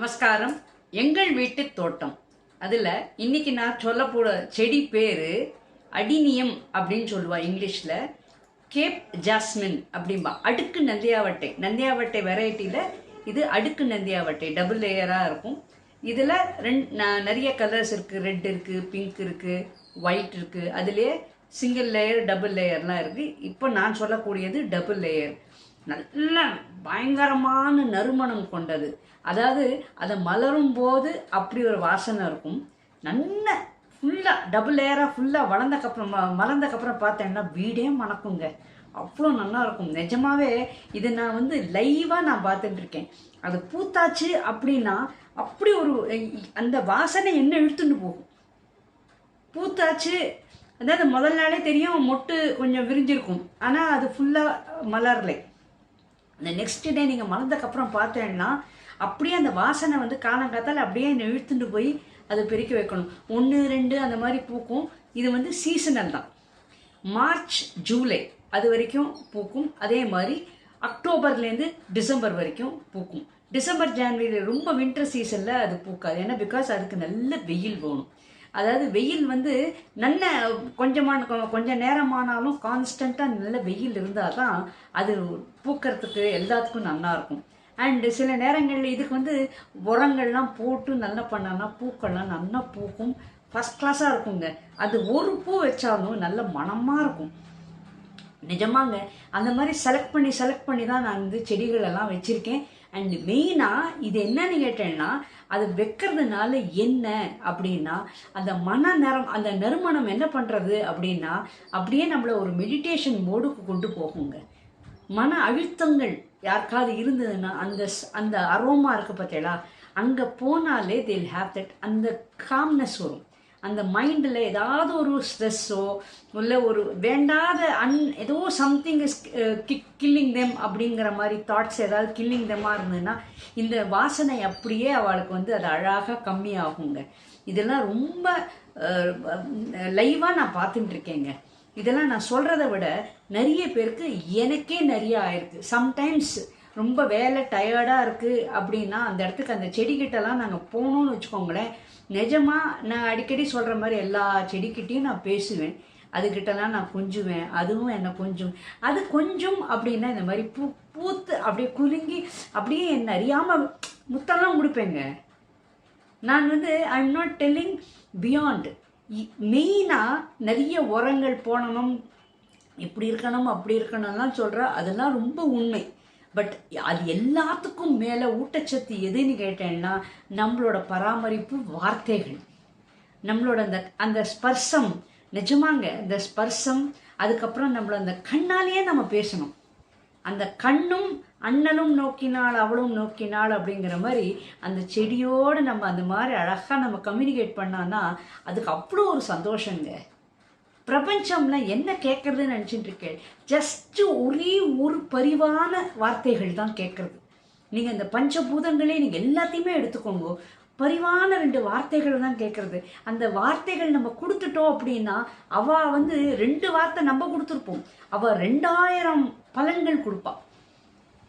நமஸ்காரம். எங்கள் வீட்டு தோட்டம். அதில் இன்னைக்கு நான் சொல்ல போற செடி பேர் அடினியம் அப்படின்னு சொல்லுவா இங்கிலீஷில். கேப் ஜாஸ்மின் அப்படிம்பா. அடுக்கு நந்தியாவட்டை. நந்தியாவட்டை வெரைட்டியில் இது அடுக்கு நந்தியாவட்டை. டபுள் லேயராக இருக்கும். இதில் ரெண்டு நிறைய கலர்ஸ் இருக்குது ரெட் இருக்குது பிங்க் இருக்குது ஒயிட் இருக்குது அதுலேயே சிங்கிள் லேயர் டபுள் லேயர்லாம் இருக்குது இப்போ நான் சொல்லக்கூடியது டபுள் லேயர். நல்ல பயங்கரமான நறுமணம் கொண்டது. அதாவது அதை மலரும் போது அப்படி ஒரு வாசனை இருக்கும். நல்ல ஃபுல்லாக டபுள் லேயராக ஃபுல்லாக வளர்ந்தக்கப்புறம் ம- மலர்ந்தக்கப்புறம் பார்த்தேன்னா வீடே மணக்குங்க. அவ்வளோ நல்லா இருக்கும். நிஜமாவே இது நான் வந்து லைவாக நான் பார்த்துட்டு இருக்கேன். அது பூத்தாச்சு அப்படின்னா அப்படி ஒரு அந்த வாசனை என்ன இழுத்துட்டு போகும்? பூத்தாச்சு. அதாவது முதல் நாளே தெரியும் மொட்டு கொஞ்சம் விரிஞ்சிருக்கும். ஆனால் அது ஃபுல்லாக மலரலை. அந்த நெக்ஸ்ட் டே நீங்கள் மலர்ந்தக்கப்புறம் பார்த்தேன்னா அப்படியே அந்த வாசனை வந்து காலங்காத்தால் அப்படியே இழுத்துட்டு போய் அதை பெருக்கி வைக்கணும். ஒன்று ரெண்டு அந்த மாதிரி பூக்கும். இது வந்து சீசனல் தான். மார்ச் ஜூலை அது வரைக்கும் பூக்கும். அதே மாதிரி அக்டோபர்லேருந்து டிசம்பர் வரைக்கும் பூக்கும். டிசம்பர் ஜான்வரியில் ரொம்ப வின்டர் சீசனில் அது பூக்காது. ஏன்னா பிகாஸ் அதுக்கு நல்ல வெயில் வேணும். அதாவது வெயில் வந்து நல்ல கொஞ்சமான கொஞ்சம் நேரமானாலும் கான்ஸ்டண்ட்டாக நல்ல வெயில் இருந்தால் தான் அது பூக்கிறதுக்கு எல்லாத்துக்கும் நல்லாயிருக்கும் அண்டு சில நேரங்களில் இதுக்கு வந்து உரங்கள்லாம் போட்டு நல்லா பண்ணோன்னா பூக்கள்லாம் நல்லா பூக்கும். ஃபஸ்ட் கிளாஸாக இருக்குங்க. அது ஒரு பூ வச்சாலும் நல்ல மணமாக இருக்கும். நிஜமாங்க. அந்த மாதிரி செலக்ட் பண்ணி செலக்ட் பண்ணி தான் நான் வந்து செடிகளெல்லாம் வச்சுருக்கேன். அண்ட் மெயினாக இது என்னன்னு கேட்டேன்னா அது வைக்கிறதுனால என்ன அப்படின்னா அந்த மன நரம் அந்த நறுமணம் என்ன பண்ணுறது அப்படின்னா அப்படியே நம்மளை ஒரு மெடிடேஷன் மோடுக்கு கொண்டு போகுங்க. மன அழுத்தங்கள் யாருக்காவது இருந்ததுன்னா அந்த அந்த அரோமா இருக்கு பார்த்தீங்களா அங்கே போனாலே தேல் ஹேவ் தட் அந்த காம்னஸ் வரும். அந்த மைண்டில் ஏதாவது ஒரு ஸ்ட்ரெஸ்ஸோ இல்லை ஒரு வேண்டாத அன் ஏதோ சம்திங் இஸ் கில்லிங் தெம் அப்படிங்கிற மாதிரி தாட்ஸ் ஏதாவது கில்லிங் தெம்மாக இருந்ததுன்னா இந்த வாசனை அப்படியே அவளுக்கு வந்து அது அழகாக கம்மியாகுங்க. இதெல்லாம் ரொம்ப uh, லைவாக நான் பார்த்துட்டுருக்கேங்க இதெல்லாம் நான் சொல்கிறத விட நிறைய பேருக்கு எனக்கே நிறைய ஆயிருக்கு. சம்டைம்ஸ் ரொம்ப வேலை டயர்டாக இருக்குது அப்படின்னா அந்த இடத்துக்கு அந்த செடிக்கிட்டலாம் நாங்கள் போகணும்னு வச்சுக்கோங்களேன். நிஜமாக நான் அடிக்கடி சொல்கிற மாதிரி எல்லா செடிக்கிட்டேயும் நான் பேசுவேன். அதுக்கிட்டலாம் நான் கொஞ்சுவேன். அதுவும் என்னை கொஞ்சம். அது கொஞ்சம் அப்படின்னா இந்த மாதிரி பூ பூத்து அப்படியே குலுங்கி அப்படியே என்ன அறியாமல் முத்தெல்லாம் கொடுப்பேங்க நான் வந்து I am not telling beyond மெயினாக நிறைய உரங்கள் போடணும். இப்படி இருக்கணும் அப்படி இருக்கணும்லாம் சொல்கிற அதெல்லாம் ரொம்ப உண்மை. பட் அது எல்லாத்துக்கும் மேலே ஊட்டச்சத்து எதுன்னு கேட்டேன்னா நம்மளோட பராமரிப்பு வார்த்தைகள். நம்மளோட அந்த அந்த ஸ்பர்சம் நிஜமாங்க இந்த ஸ்பர்சம் அதுக்கப்புறம் நம்மள அந்த கண்ணாலேயே நம்ம பேசணும். அந்த கண்ணும் அண்ணலும் நோக்கினாள் அவளும் நோக்கினாள் அப்படிங்கிற மாதிரி அந்த செடியோடு நம்ம அந்த மாதிரி அழகாக நம்ம கம்யூனிகேட் பண்ணோன்னா அதுக்கு அவ்வளோ ஒரு சந்தோஷங்க. பிரபஞ்சம்ல என்ன கேட்கறதுன்னு நினச்சிட்டு இருக்கேன். ஜஸ்ட் ஒரே ஒரு பரிவான வார்த்தைகள் தான் கேட்கறது நீங்கள் இந்த பஞ்சபூதங்களே நீங்கள் எல்லாத்தையுமே எடுத்துக்கோங்க. பரிவான ரெண்டு வார்த்தைகள் தான் கேட்கறது அந்த வார்த்தைகள் நம்ம கொடுத்துட்டோம் அப்படின்னா அவள் வந்து ரெண்டு வார்த்தை நம்ம கொடுத்துருப்போம். அவள் ரெண்டாயிரம் பலன்கள் கொடுப்பாள்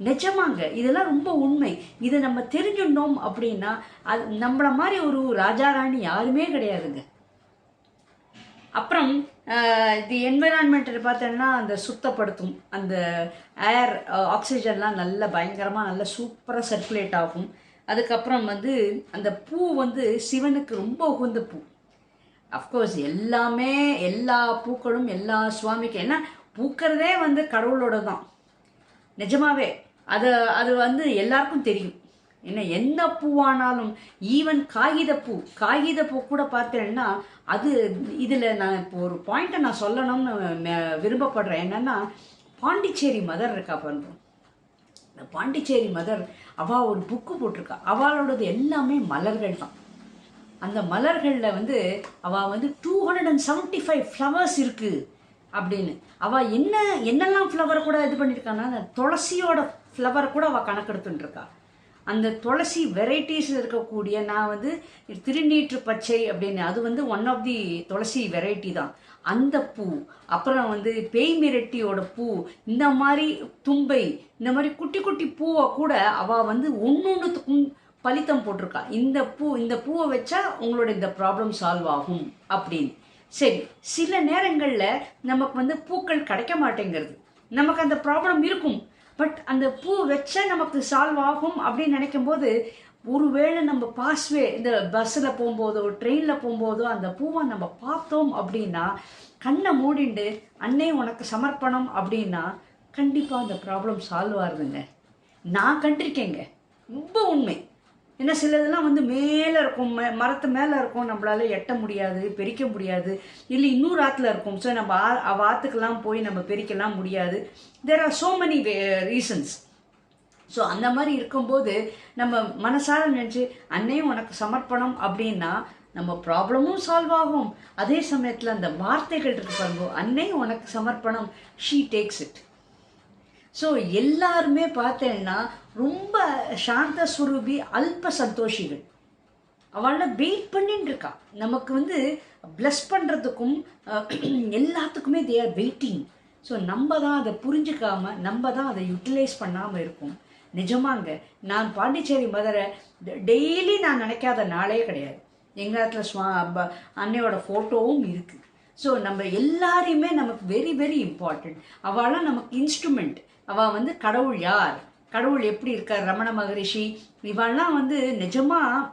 நிஜமாங்க இதெல்லாம் ரொம்ப உண்மை. இதை நம்ம தெரிஞ்சுட்டோம் அப்படின்னா அது நம்மள மாதிரி ஒரு ராஜா ராணி யாருமே கிடையாதுங்க. அப்புறம் இது என்விரான்மெண்ட்டில் பார்த்தோன்னா அந்த சுத்தப்படுத்தும். அந்த ஏர் ஆக்சிஜன்லாம் நல்ல பயங்கரமாக நல்ல சூப்பராக சர்க்குலேட் ஆகும். அதுக்கப்புறம் வந்து அந்த பூ வந்து சிவனுக்கு ரொம்ப உகந்த பூ. அஃப்கோர்ஸ் எல்லாமே எல்லா பூக்களும் எல்லா சுவாமிக்கும் ஏன்னா பூக்கிறதே வந்து கடவுளோட தான் நிஜமாவே. அது அது வந்து எல்லாருக்கும் தெரியும். என்ன என்ன பூவானாலும் ஈவன் காகித பூ காகித பூ கூட பார்த்தேன்னா அது இதில் நான் இப்போ ஒரு பாயிண்ட்டை நான் சொல்லணும்னு விரும்பப்படுறேன் விருப்பப்படுறேன். என்னன்னா பாண்டிச்சேரி மதர் இருக்கா பண்ணுறோம் இந்த பாண்டிச்சேரி மதர் அவள் ஒரு புக்கு போட்டிருக்கா. அவளோடது எல்லாமே மலர்கள் தான். அந்த மலர்களில் வந்து அவள் வந்து two hundred and seventy five flowers இருக்குது அப்படின்னு. அவள் என்ன என்னெல்லாம் ஃப்ளவர் கூட இது பண்ணியிருக்கான்னா அந்த துளசியோட ஃப்ளவர் கூட அவள் கணக்கெடுத்துட்டுருக்கா அந்த துளசி வெரைட்டிஸ் இருக்கக்கூடிய நான் வந்து திருநீற்று பச்சை அப்படின்னு அது வந்து one of the tulsi variety தான். அந்த பூ அப்புறம் வந்து பேய் மிரட்டியோட பூ இந்த மாதிரி தும்பை இந்த மாதிரி குட்டி குட்டி பூவை கூட அவள் வந்து ஒன்று ஒன்றுத்துக்கும் பலித்தம் போட்டிருக்கா. இந்த பூ இந்த பூவை வச்சா உங்களோட இந்த ப்ராப்ளம் சால்வ் ஆகும் அப்படின்னு. சரி சில நேரங்களில் நமக்கு வந்து பூக்கள் கிடைக்க மாட்டேங்கிறது. நமக்கு அந்த ப்ராப்ளம் இருக்கும். பட் அந்த பூ வச்சா நமக்கு சால்வ் ஆகும் அப்படின்னு நினைக்கும் போது ஒருவேளை நம்ம பாஸ்வே இந்த பஸ்ஸில் போகும்போதோ ட்ரெயினில் போகும்போதோ அந்த பூவை நம்ம பார்த்தோம் அப்படின்னா கண்ணை மூடிண்டு அன்னை உனக்கு சமர்ப்பணம் அப்படின்னா கண்டிப்பாக அந்த ப்ராப்ளம் சால்வ் ஆகுதுங்க. நான் கண்டிருக்கேங்க. ரொம்ப உண்மை. ஏன்னா சிலதெல்லாம் வந்து மேலே இருக்கும் ம மரத்து மேலே இருக்கும் நம்மளால எட்ட முடியாது பெரிக்க முடியாது இல்லை இன்னொரு ஆற்றுல இருக்கும். ஸோ நம்ம ஆ அவ ஆற்றுக்கெல்லாம் போய் நம்ம பெரிக்கலாம் முடியாது. There are so many reasons so அந்த மாதிரி இருக்கும்போது நம்ம மனசார நினச்சி அன்னையும் உனக்கு சமர்ப்பணம் அப்படின்னா நம்ம ப்ராப்ளமும் சால்வ் ஆகும். அதே சமயத்தில் அந்த வார்த்தைகள் இருக்கு பாருங்க அன்னையும் உனக்கு சமர்ப்பணம். ஷீ டேக்ஸ் இட் ஸோ எல்லாருமே பார்த்தேன்னா ரொம்ப சாந்த சுரூபி அல்ப சந்தோஷிகள். அவளை வெயிட் பண்ணிட்டு இருக்கா நமக்கு வந்து ப்ளஸ் பண்ணுறதுக்கும் எல்லாத்துக்குமே தே ஆர் வெயிட்டிங் ஸோ நம்ம தான் அதை புரிஞ்சுக்காம நம்ம தான் அதை யூட்டிலைஸ் பண்ணாமல் இருக்கும். நிஜமாங்க நான் பாண்டிச்சேரி மதுரை டெய்லி நான் நினைக்காத நாளே கிடையாது. எங்கள் இடத்துல ஸ்வா ப- அன்னையோட ஃபோட்டோவும் இருக்குது ஸோ நம்ம எல்லாரையுமே நமக்கு வெரி வெரி இம்பார்ட்டண்ட் அவளாம் நமக்கு இன்ஸ்ட்ருமெண்ட் அவள் வந்து கடவுள் யார்? கடவுள் எப்படி இருக்கார்? ரமண மகரிஷி. இவெல்லாம் வந்து நிஜமாக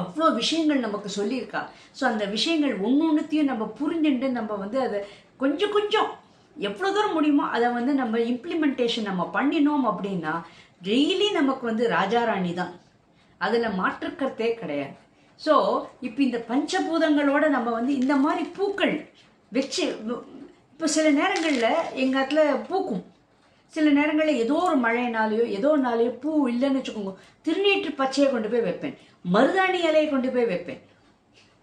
அவ்வளோ விஷயங்கள் நமக்கு சொல்லியிருக்கா. ஸோ அந்த விஷயங்கள் ஒன்று ஒன்றுத்தையும் நம்ம புரிஞ்சுட்டு நம்ம வந்து அதை கொஞ்சம் கொஞ்சம் எவ்வளோ தூரம் முடியுமோ அதை வந்து நம்ம இம்ப்ளிமெண்டேஷன் நம்ம பண்ணினோம் அப்படின்னா டெய்லி நமக்கு வந்து ராஜாராணி தான். அதில் மாற்றுக்கருத்தே கிடையாது. ஸோ இப்போ இந்த பஞ்சபூதங்களோட நம்ம வந்து இந்த மாதிரி பூக்கள் வச்சு இப்போ சில நேரங்களில் எங்கள் இடத்துல பூக்கும். சில நேரங்களில் ஏதோ ஒரு மழைனாலேயோ ஏதோ நாளையோ பூ இல்லைன்னு வச்சுக்கோங்க. திருநீற்று பச்சையை கொண்டு போய் வைப்பேன். மருதாணி இலையை கொண்டு போய் வைப்பேன்.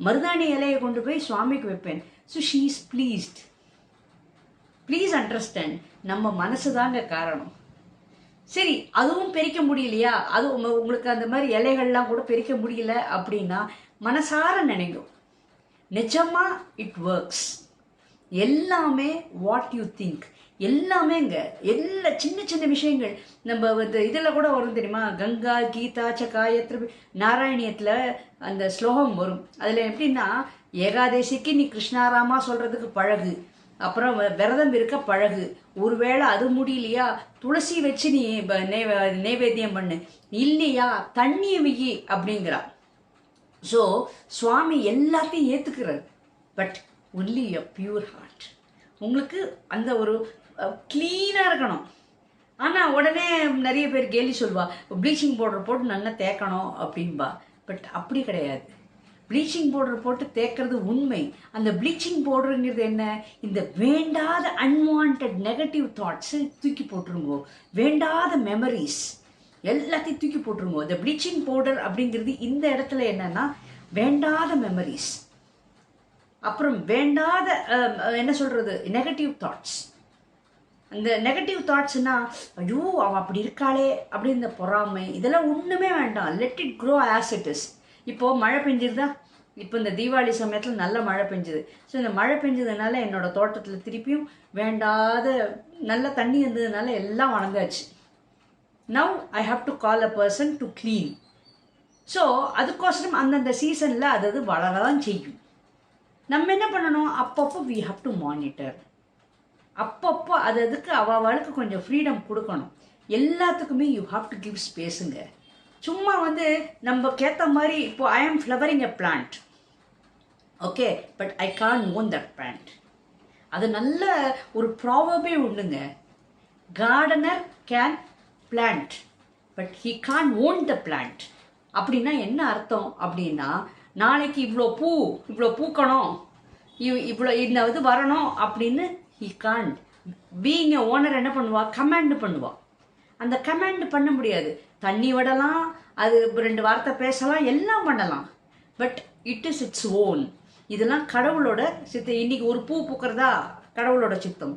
மருதாணி இலையை கொண்டு போய் சுவாமிக்கு வைப்பேன். So she is pleased please understand நம்ம மனசு தாங்க காரணம். சரி அதுவும் பிரிக்க முடியலையா? அது உங்களுக்கு அந்த மாதிரி இலைகள்லாம் கூட பெருக்க முடியல அப்படின்னா மனசார நினைக்கும். நிஜமா இட் ஒர்க்ஸ் எல்லாமே வாட் யூ திங்க் எல்லாமேங்க எல்லா சின்ன சின்ன விஷயங்கள். நம்ம வந்து இதில் கூட வரும் தெரியுமா? கங்கா கீதா ச நாராயணியத்தில் அந்த ஸ்லோகம் வரும். அதில் எப்படின்னா ஏகாதேசிக்கு நீ கிருஷ்ணாராமா சொல்கிறதுக்கு பழகு. அப்புறம் விரதம் இருக்க பழகு. ஒருவேளை அது முடியலையா? துளசி வச்சு நீ நெய்வே- நைவேத்தியம் பண்ணு. இல்லையா? தண்ணியை வெயி அப்படிங்கிறா. ஸோ சுவாமி எல்லாத்தையும் ஏற்றுக்கிறார் but only a pure heart உங்களுக்கு அந்த ஒரு க்ளீனாக இருக்கணும். ஆனால் உடனே நிறைய பேர் கேலி சொல்வா ப்ளீச்சிங் பவுடர் போட்டு நல்லா தேக்கணும் அப்படின்பா பட் அப்படி கிடையாது. ப்ளீச்சிங் பவுடர் போட்டு தேக்கிறது உண்மை. அந்த ப்ளீச்சிங் பவுடருங்கிறது என்ன? இந்த வேண்டாத அன்வான்ட் நெகட்டிவ் தாட்ஸை தூக்கி போட்டுருங்கோ. வேண்டாத மெமரிஸ் எல்லாத்தையும் தூக்கி போட்டுருங்கோ. இந்த ப்ளீச்சிங் பவுடர் அப்படிங்கிறது இந்த இடத்துல என்னன்னா வேண்டாத மெமரிஸ் அப்புறம் வேண்டாத என்ன சொல்கிறது நெகட்டிவ் தாட்ஸ் அந்த நெகட்டிவ் தாட்ஸ்னா ஐயோ அவள் அப்படி இருக்காளே அப்படின்ற இந்த பொறாமை. இதெல்லாம் ஒன்றுமே வேண்டாம். Let it grow as it is இப்போது மழை பெஞ்சிருதா இப்போ இந்த தீபாவளி சமயத்தில் நல்ல மழை பெஞ்சுது. ஸோ இந்த மழை பெஞ்சதுனால என்னோட தோட்டத்தில் திருப்பியும் வேண்டாத நல்ல தண்ணி இருந்ததுனால எல்லாம் வளர்ந்தாச்சு. Now I have to call a person to clean so அதுக்கோசரம் அந்தந்த சீசனில் அது அது வளரதான் செய்யும். நம்ம என்ன பண்ணணும்? அப்பப்போ வி ஹாவ் டு மானிட்டர் அப்பப்போ அது அதுக்கு அவளுக்கு கொஞ்சம் ஃப்ரீடம் கொடுக்கணும். எல்லாத்துக்குமே யூ ஹாவ் டு கிவ் ஸ்பேஸுங்க சும்மா வந்து நம்ம கேத்த மாதிரி இப்போ I am flowering a plant okay but I can't own that plant அது நல்ல ஒரு ப்ராபமே உண்டுங்க. Gardener can plant but he can't own the plant அப்படின்னா என்ன அர்த்தம்? அப்படின்னா நாளைக்கு இவ்வளோ பூ இவ்வளோ பூக்கணும் இவ் இவ்வளோ இந்த இது வரணும் அப்படின்னு ஹி கான்ட் பீயிங் ஓனர் என்ன பண்ணுவா? கமாண்ட் பண்ணுவா. அந்த கமாண்ட் பண்ண முடியாது. தண்ணி விடலாம் அது ரெண்டு வார்த்தை பேசலாம் எல்லாம் பண்ணலாம். But it is it's own இதெல்லாம் கடவுளோட சித்தம். இன்னைக்கு ஒரு பூ பூக்கிறதா? கடவுளோட சித்தம்.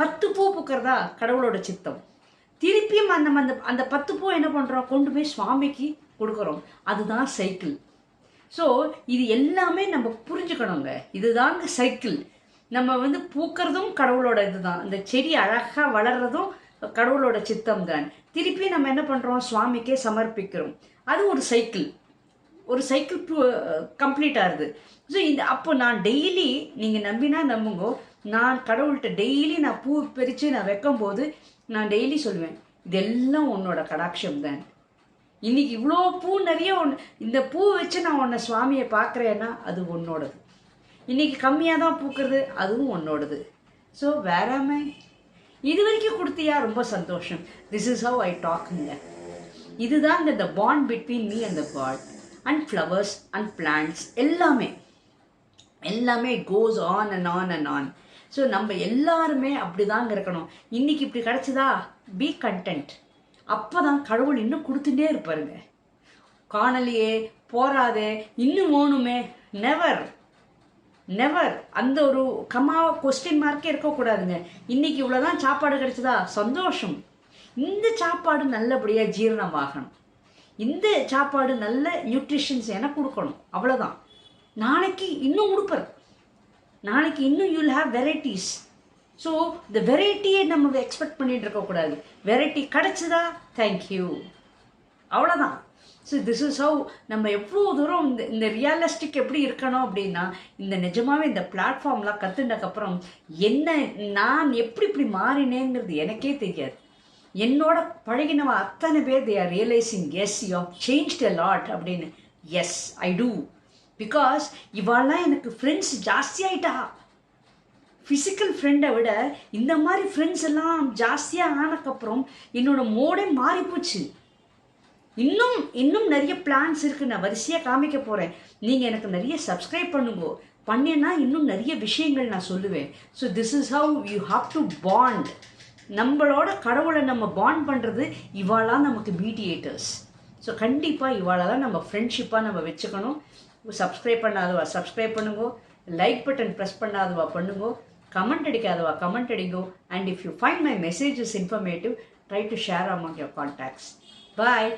பத்து பூ பூக்கிறதா? கடவுளோட சித்தம். திருப்பியும் அந்த அந்த அந்த பத்து பூ என்ன பண்ணுறோம் கொண்டு போய் சுவாமிக்கு கொடுக்குறோம். அதுதான் சைக்கிள் ஸோ இது எல்லாமே நம்ம புரிஞ்சுக்கணுங்க. இதுதாங்க சைக்கிள் நம்ம வந்து பூக்கிறதும் கடவுளோட இதுதான். இந்த செடி அழகாக வளர்றதும் கடவுளோட சித்தம் தான். திருப்பி நம்ம என்ன பண்ணுறோம் சுவாமிக்கே சமர்ப்பிக்கிறோம். அது ஒரு சைக்கிள் ஒரு சைக்கிள் கம்ப்ளீட் ஆகுது. ஸோ இந்த அப்போ நான் டெய்லி நீங்கள் நம்பினா நம்புங்க. நான் கடவுள்கிட்ட டெய்லி நான் பூ பிரித்து நான் வைக்கும் போது நான் டெய்லி சொல்லுவேன் இதெல்லாம் உன்னோட கடாட்சம் தான். இன்னைக்கு இவ்வளோ பூ நிறைய ஒன்று இந்த பூ வச்சு நான் உன்னை சுவாமியை பார்க்குறேன்னா அது உன்னோடது. இன்னைக்கு கம்மியாக தான் பூக்கிறது அதுவும் உன்னோடது. ஸோ வேறாமே? இது வரைக்கும் கொடுத்தியா? ரொம்ப சந்தோஷம். திஸ் இஸ் ஹவ் ஐ டாக்குங்க இதுதான் இந்த bond between me and the God and flowers and plants எல்லாமே. எல்லாமே goes on and on and on so நம்ம எல்லாருமே அப்படிதாங்க இருக்கணும். இன்னைக்கு இப்படி கிடச்சதா? பி கண்டென்ட் அப்போ தான் கடவுள் இன்னும் கொடுத்துட்டே இருப்பாருங்க. காணலையே போராதே இன்னும் வேணுமே நெவர் நெவர் அந்த ஒரு கமா கொஸ்டின் மார்க்கே இருக்கக்கூடாதுங்க. இன்னைக்கு இவ்வளோதான் சாப்பாடு கிடைச்சதா? சந்தோஷம். இந்த சாப்பாடு நல்லபடியாக ஜீரணமாகணும். இந்த சாப்பாடு நல்ல நியூட்ரிஷன்ஸ் எனக்கு கொடுக்கணும். அவ்வளோதான் நாளைக்கு இன்னும் கொடுப்பார் நாளைக்கு இன்னும் யூல் ஹாவ் வெரைட்டிஸ் ஸோ இந்த வெரைட்டியை நம்ம எக்ஸ்பெக்ட் பண்ணிட்டு இருக்கக்கூடாது. வெரைட்டி கிடச்சதா? தேங்க்யூ அவ்வளோதான் ஸோ திஸ் இஸ் ஹவு நம்ம எவ்வளோ தூரம் இந்த இந்த ரியலிஸ்டிக் எப்படி இருக்கணும் அப்படின்னா இந்த நிஜமாகவே இந்த பிளாட்ஃபார்ம்லாம் கற்றுனதுக்கப்புறம் என்ன நான் எப்படி இப்படி மாறினேங்கிறது எனக்கே தெரியாது. என்னோட பழகினவ அத்தனை பேர் they are realising yes you changed a lot அப்படின்னு. எஸ் ஐ டூ பிகாஸ் இவாள்லாம் எனக்கு ஃப்ரெண்ட்ஸ் ஜாஸ்தியாயிட்டா ஃபிசிக்கல் ஃப்ரெண்டை விட இந்த மாதிரி ஃப்ரெண்ட்ஸ் எல்லாம் ஜாஸ்தியாக ஆனக்கப்புறம் என்னோட மோடே மாறிப்போச்சு. இன்னும் இன்னும் நிறைய பிளான்ஸ் இருக்குது நான் வரிசையாக காமிக்க போகிறேன் நீங்கள் எனக்கு நிறைய சப்ஸ்கிரைப் பண்ணுங்க. பண்ணேன்னா இன்னும் நிறைய விஷயங்கள் நான் சொல்லுவேன். So this is how you have to bond நம்மளோட கடவுளை நம்ம பாண்ட் பண்ணுறது இவாளாம் நமக்கு மீடியேட்டர்ஸ் ஸோ கண்டிப்பாக இவாளெல்லாம் நம்ம ஃப்ரெண்ட்ஷிப்பாக நம்ம வச்சுக்கணும். சப்ஸ்கிரைப் பண்ணாதவா சப்ஸ்கிரைப் பண்ணுங்க. லைக் பட்டன் ப்ரெஸ் பண்ணாதவா பண்ணுங்க. கமெண்ட் அடிக்காதவா comment அடிங்கோ. And if you find my messages informative try to share among your contacts bye